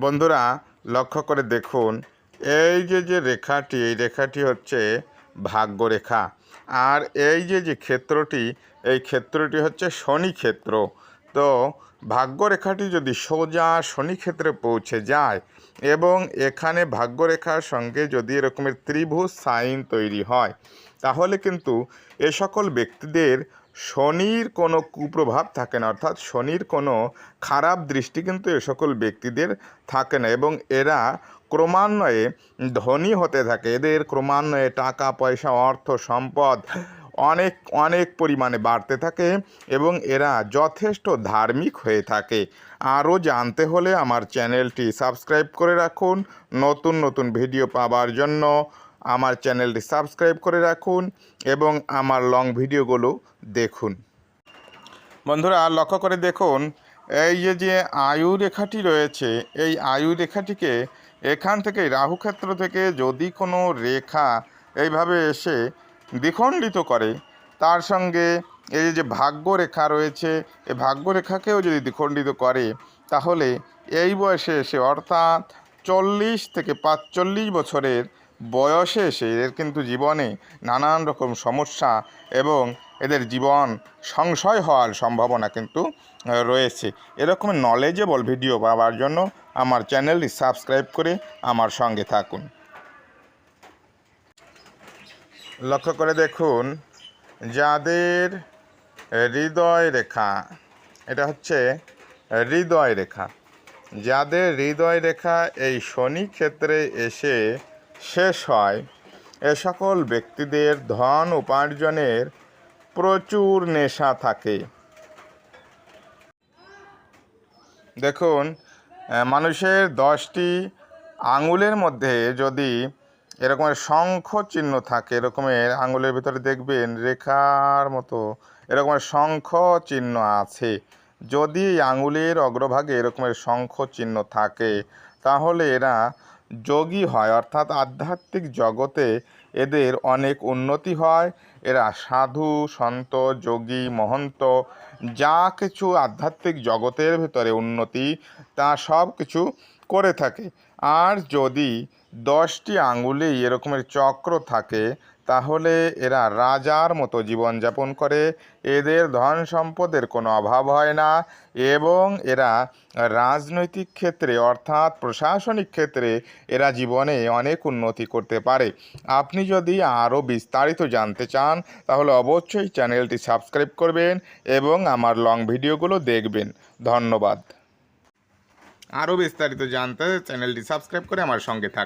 বন্ধুরা, লক্ষ্য করে দেখুন, এই যে যে রেখাটি, এই রেখাটি হচ্ছে ভাগ্যরেখা। আর এই যে যে ক্ষেত্রটি, এই ক্ষেত্রটি হচ্ছে শনি ক্ষেত্র তো ভাগ্যরেখাটি যদি সোজা শনি ক্ষেত্রে পৌঁছে যায় এবং এখানে ভাগ্যরেখার সঙ্গে যদি এরকমের ত্রিভুজ সাইন তৈরি হয়, তাহলে কিন্তু এ সকল ব্যক্তিদের শনির কোনো কুপ্রভাব থাকে না। অর্থাৎ শনির কোনো খারাপ দৃষ্টি কিন্তু এ সকল ব্যক্তিদের থাকে না এবং এরা ক্রমান্বয়ে ধনী হতে থাকে। এদের ক্রমান্বয়ে টাকা, পয়সা, অর্থ, সম্পদ অনেক অনেক পরিমাণে বাড়তে থাকে এবং এরা যথেষ্ট ধার্মিক হয়ে থাকে। আরও জানতে হলে আমার চ্যানেলটি সাবস্ক্রাইব করে রাখুন। নতুন নতুন ভিডিও পাওয়ার জন্য আমার চ্যানেলটি সাবস্ক্রাইব করে রাখুন এবং আমার লং ভিডিওগুলো দেখুন। বন্ধুরা, লক্ষ্য করে দেখুন, এই যে যে আয়ু রেখাটি রয়েছে, এই আয়ু রেখাটিকে এখান থেকে রাহুক্ষেত্র থেকে যদি কোনো রেখা এইভাবে এসে দ্বিখণ্ডিত করে। তার সঙ্গে এই যে ভাগ্য রেখা রয়েছে এই ভাগ্য রেখাকেও যদি দ্বিখণ্ডিত করে, তাহলে এই বয়সে এসে অর্থাৎ চল্লিশ থেকে পাঁচচল্লিশ বছরের বয়সে এসে এদের কিন্তু জীবনে নানান রকম সমস্যা এবং এদের জীবন সংশয় হওয়ার সম্ভাবনা কিন্তু রয়েছে। এরকম নলেজেবল ভিডিও পাওয়ার জন্য আমার চ্যানেলটি সাবস্ক্রাইব করে আমার সঙ্গে থাকুন। লক্ষ্য করে দেখুন, যাদের হৃদয় রেখা, এটা হচ্ছে হৃদয় রেখা। যাদের হৃদয় রেখা এই শনি ক্ষেত্রে এসে শেষ হয়, এ সকল ব্যক্তিদের ধন উপার্জনের প্রচুর নেশা থাকে। দেখুন মানুষের দশটি আঙুলের মধ্যে যদি এরকমের শঙ্খ চিহ্ন থাকে, এরকমের আঙুলের ভিতরে দেখবেন রেখার মতো এরকমের শঙ্খ চিহ্ন আছে। যদি আঙুলের অগ্রভাগে এরকমের শঙ্খ চিহ্ন থাকে, তাহলে এরা যোগী হয়, অর্থাৎ আধ্যাত্মিক জগতে এদের অনেক উন্নতি হয়। এরা সাধু, সন্ত, যোগী, মহন্ত, যা কিছু আধ্যাত্মিক জগতের ভিতরে উন্নতি, তা সব কিছু করে থাকে। আর যদি দশটি আঙ্গুলেই এরকমের চক্র থাকে, তাহলে এরা রাজার মতো জীবনযাপন করে। এদের ধন সম্পদের কোনো অভাব হয় না এবং এরা রাজনৈতিক ক্ষেত্রে অর্থাৎ প্রশাসনিক ক্ষেত্রে এরা জীবনে অনেক উন্নতি করতে পারে। আপনি যদি আরও বিস্তারিত জানতে চান, তাহলে অবশ্যই চ্যানেলটি সাবস্ক্রাইব করবেন এবং আমার লং ভিডিওগুলো দেখবেন। ধন্যবাদ। আরও বিস্তারিত জানতে চ্যানেলটি সাবস্ক্রাইব করে আমার সঙ্গে থাকুন।